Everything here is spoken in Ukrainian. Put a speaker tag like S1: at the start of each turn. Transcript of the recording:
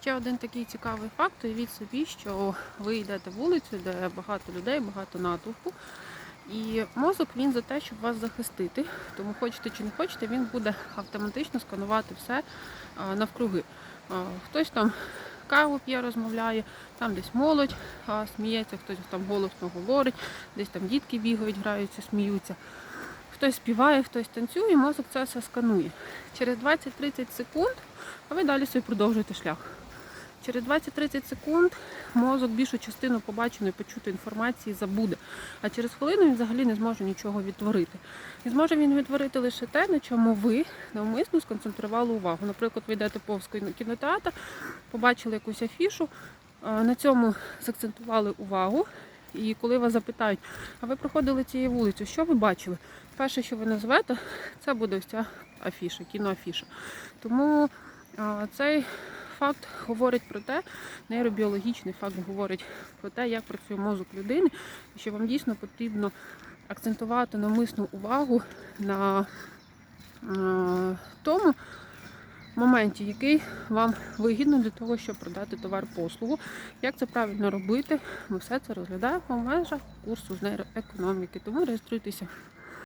S1: Ще один такий цікавий факт, уявіть собі, що ви йдете вулицю, де багато людей, багато натовпу. І мозок він за те, щоб вас захистити. Тому хочете чи не хочете, він буде автоматично сканувати все навкруги. Хтось там каву п'є, розмовляє, там десь молодь сміється, хтось там голосно говорить, десь там дітки бігають, граються, сміються. Хтось співає, хтось танцює, мозок це все сканує. Через 20-30 секунд, а ви далі собі продовжуєте шлях. Через 20-30 секунд мозок більшу частину побаченої, почутої інформації забуде. А через хвилину він взагалі не зможе нічого відтворити. І зможе він відтворити лише те, на чому ви навмисно сконцентрували увагу. Наприклад, ви йдете повз кіно- кінотеатр, побачили якусь афішу, на цьому закцентували увагу. І коли вас запитають, а ви проходили цією вулицею, що ви бачили? Перше, що ви назвете, це буде ось ця афіша, кіноафіша. Тому цей факт говорить про те, нейробіологічний факт говорить про те, як працює мозок людини, і що вам дійсно потрібно акцентувати навмисну увагу на е, тому моменті, який вам вигідно для того, щоб продати товар-послугу. Як це правильно робити? Ми все це розглядаємо в межах курсу з нейроекономіки. Тому реєструйтеся